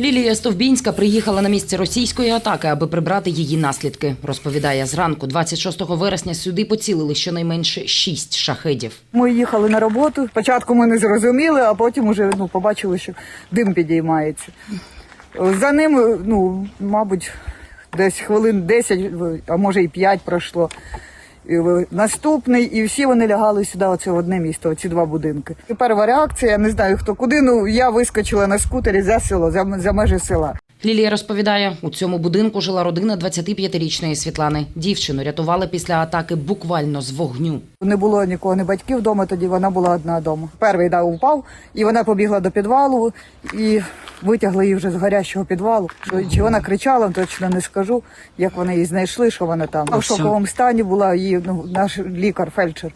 Лілія Стовбінська приїхала на місце російської атаки, аби прибрати її наслідки. Розповідає зранку, 26 вересня сюди поцілили щонайменше шість шахедів. Ми їхали на роботу. Спочатку ми не зрозуміли, а потім вже ну, побачили, що дим підіймається. За ним, ну, мабуть, десь хвилин 10, а може і 5 пройшло. Наступний, і всі вони лягали сюди, оце в одне місто, оці два будинки. І перша реакція, я не знаю хто куди. Ну я вискочила на скутері за село, за, за межі села. Лілія розповідає, у цьому будинку жила родина 25-річної Світлани. Дівчину рятували після атаки буквально з вогню. Не було нікого, ні батьків вдома, тоді вона була одна вдома. Перший да, упав, і вона побігла до підвалу і витягли її вже з гарячого підвалу. Чи вона кричала, точно не скажу, як вони її знайшли, що вона там. А в шоковому стані була її ну, наш лікар, фельдшер.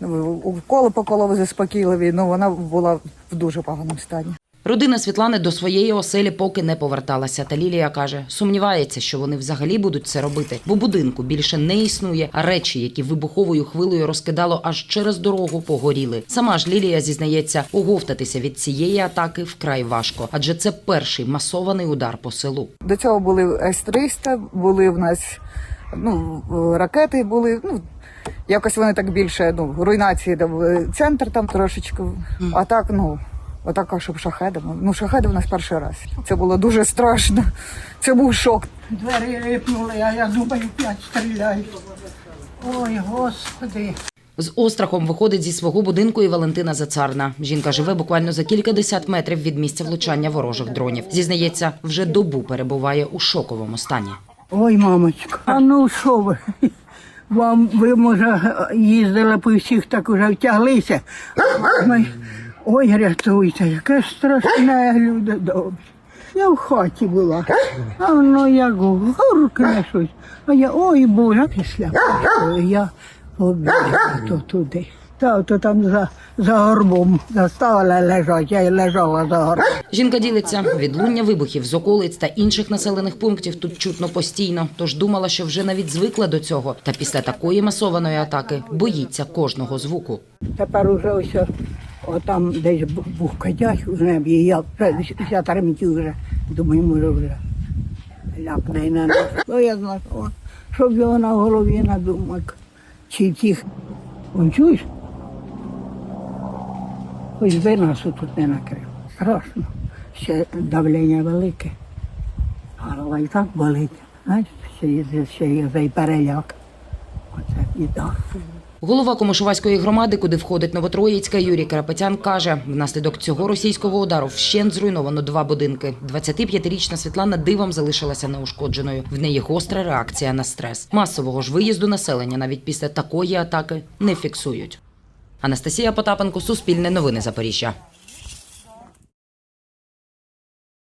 Ну, Вколо поколов заспокійливі, ну вона була в дуже поганому стані. Родина Світлани до своєї оселі поки не поверталася. Та Лілія каже, сумнівається, що вони взагалі будуть це робити, бо будинку більше не існує, а речі, які вибуховою хвилею розкидало аж через дорогу, погоріли. Сама ж Лілія зізнається, оговтатися від цієї атаки вкрай важко, адже це перший масований удар по селу. До цього були С-300, були в нас ну, ракети були. Ну, якось вони так більше, ну, руйнації там, е, центр там трошечки. А так, ну, отака, щоб шахедами. Ну, шахеди в нас перший раз. Це було дуже страшно. Це був шок. Двері рипнули, а я думаю, п'ять стріляють. Ой, господи. З острахом виходить зі свого будинку і Валентина Зацарна. Жінка живе буквально за кількадесят метрів від місця влучання ворожих дронів. Зізнається, вже добу перебуває у шоковому стані. Ой, мамочка. А ну що ви? Вам ви, може, їздили по всіх, так уже втяглися. Ми, ой, рятуйте, яке страшне, люди добрі. Я в хаті була, а воно як гуркне щось. А я, ой, Боже, після я побігла то туди. Та то там за, за горбом заставила лежать, я й лежала за горбом. Жінка ділиться відлуння вибухів з околиць та інших населених пунктів тут чутно постійно. Тож думала, що вже навіть звикла до цього. Та після такої масованої атаки боїться кожного звуку. Тепер уже ось отам десь бу- бухкадять у небі, і я вже я тремтю вже. Думаю, може вже ляпне на нас. Ну я знаю, о, щоб його на голові надумав. Чи тих. Он чуєш? Ось би нас тут не накрив. Страшно. Ще давлення велике. Голова і так болить. Знаєш, ще є, ще є переляк. Оце так. Голова Комишувацької громади, куди входить Новотроїцька, Юрій Карапетян каже, внаслідок цього російського удару вщент зруйновано два будинки. 25-річна Світлана дивом залишилася неушкодженою. В неї гостра реакція на стрес. Масового ж виїзду населення навіть після такої атаки не фіксують. Анастасія Потапенко, Суспільне новини Запоріжжя.